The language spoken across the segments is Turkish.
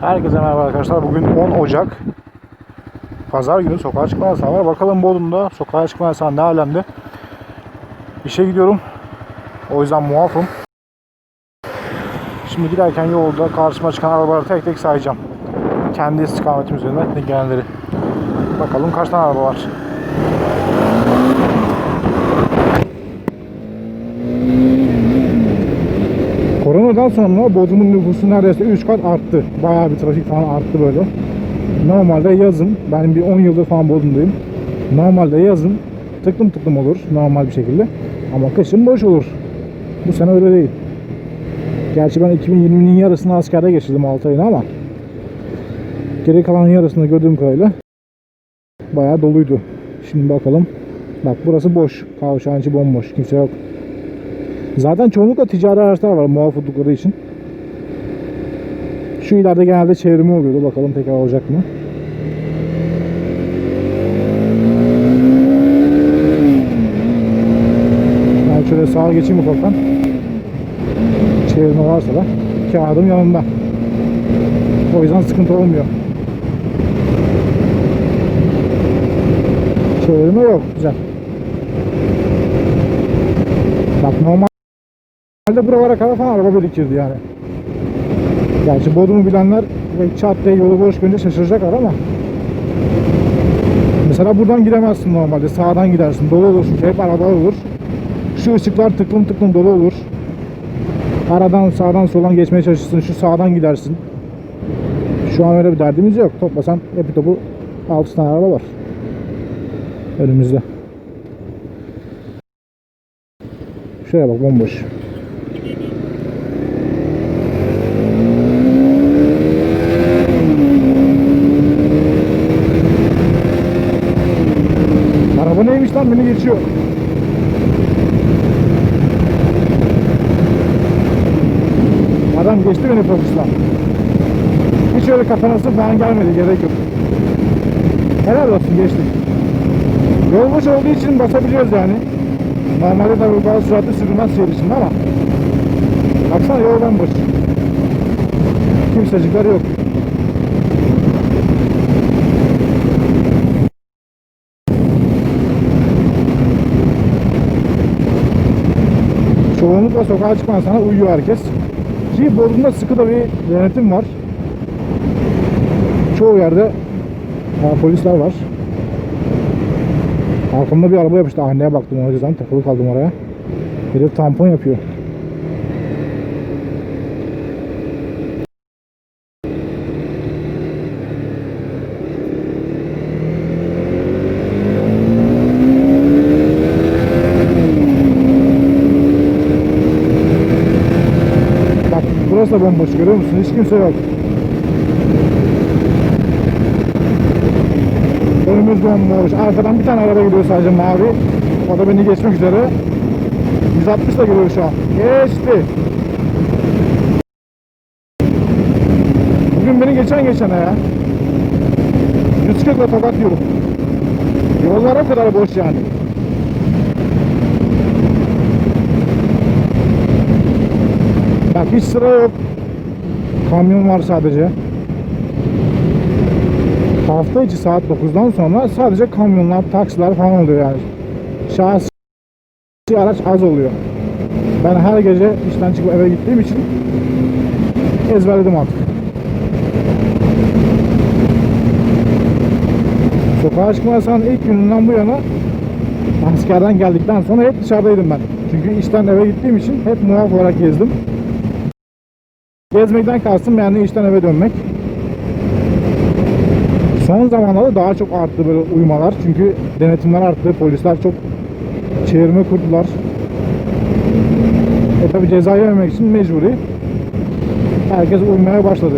Herkese merhaba arkadaşlar. Bugün 10 Ocak. Pazar günü sokağa çıkma yasağı var. Bakalım Bodrum'da sokağa çıkma yasağı ne alemde. İşe gidiyorum. O yüzden muafım. Şimdi giderken yolda karşıma çıkan arabaları tek tek sayacağım. Kendi istikametim üzerinde gelenleri. Bakalım kaç tane araba var. Koronadan sonra Bodrum'un nüfusu neredeyse 3 kat arttı. Bayağı bir trafik falan arttı böyle. Normalde yazın, ben bir 10 yıldır falan Bodrum'dayım. Normalde yazın tıklım tıklım olur normal bir şekilde. Ama kışın boş olur. Bu sene öyle değil. Gerçi ben 2020'nin yarısını askerde geçirdim 6 ayını ama geri kalan yarısını gördüğüm kadarıyla bayağı doluydu. Şimdi bakalım. Bak burası boş. Kavşağın içi bomboş. Kimse yok. Zaten çoğunlukla ticari araçlar var muaf oldukları için. Şu ileride genelde çevrimi oluyordu. Bakalım tekrar olacak mı? Ben şöyle sağa geçeyim ufaktan. Çevirme varsa da kağıdım yanımda. O yüzden sıkıntı olmuyor. Çevirme yok. Güzel. Bak normal Normalde buralara kadar falan araba birikirdi yani. Gerçi Bodrum'u bilenler çat diye yolu boş görünce şaşıracaklar ama Mesela buradan gidemezsin normalde. Sağdan gidersin. Dolu olur çünkü hep araba olur. Şu ışıklar tıklım tıklım dolu olur. Aradan sağdan soldan geçmeye çalışırsın. Şu sağdan gidersin. Şu an öyle bir derdimiz yok. Toplasan hep topu 6 tane araba var. Önümüzde. Şuraya bak bomboş. Araba neymiş lan beni geçiyor. Adam geçti beni fokusla. Hiç öyle kafanası falan gelmedi gerek yok. Helal olsun geçti. Yol boş olduğu için basabiliyoruz yani. Normalde tabii bazı süratli sürülmez şehir içinde ama Baksana yol bomboş. Kimsecikler yok. Çoğunlukla sokağa çıkmayan sana uyuyor herkes. Ki Bodrum'da sıkı da bir denetim var. Çoğu yerde ya, polisler var. Arkamda bir araba yapıştı. Anneye baktım o yüzden takılı kaldım oraya. Herif tampon yapıyor. Bak burası da bomboş görüyor musun? Hiç kimse yok. Önümüz bomboş. Arkadan bir tane araba gidiyor sadece mavi. O da beni geçmek üzere. 160 da geliyor şu an. Geçti. Bugün beni geçen geçene ya. 140 ile tokat diyorum. Yollar o kadar boş yani. Hiç sıra yok. Kamyon var sadece. Hafta içi saat 9'dan sonra sadece kamyonlar, taksiler falan oluyor yani. Şahsi araç az oluyor. Ben her gece işten çıkıp eve gittiğim için ezberledim artık. Sokağa çıkma yasağının ilk gününden bu yana askerden geldikten sonra hep dışarıdaydım ben. Çünkü işten eve gittiğim için hep muaf olarak gezdim. Gezmekten kastım yani işten eve dönmek. Son zamanlarda daha çok arttı böyle uyumalar. Çünkü denetimler arttı. Polisler çok çevirme kurdular. E tabi ceza yememek için mecburi. Herkes uymaya başladı.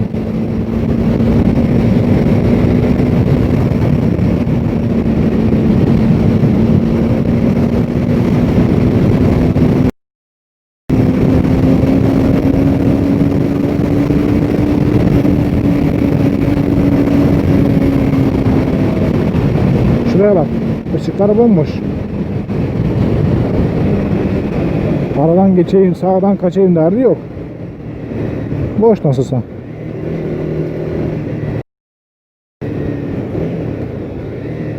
Manzaraya bak. Işıklar bomboş. Aradan geçeyim, sağdan kaçayım derdi yok. Boş nasılsa.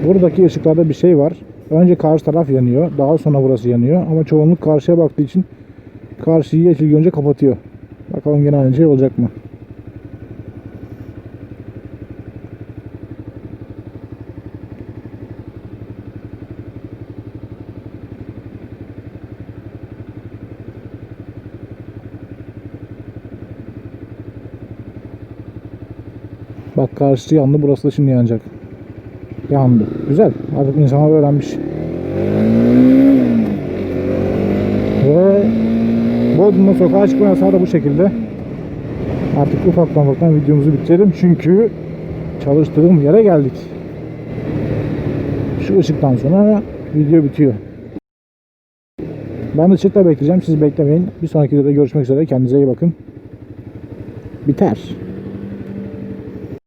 Buradaki ışıklarda bir şey var. Önce karşı taraf yanıyor. Daha sonra burası yanıyor. Ama çoğunluk karşıya baktığı için karşıyı yeşil görünce kapatıyor. Bakalım gene aynı şey olacak mı? Bak karşısı yandı. Burası da şimdi yanacak. Yandı. Güzel. Artık insanlar öğrenmiş. Ve Bodrum'da sokağa çıkma yasağı da bu şekilde. Artık ufaktan ufaktan videomuzu bitirelim. Çünkü çalıştığım yere geldik. Şu ışıktan sonra video bitiyor. Ben ışıkta bekleyeceğim. Siz beklemeyin. Bir sonraki videoda görüşmek üzere. Kendinize iyi bakın. Biter.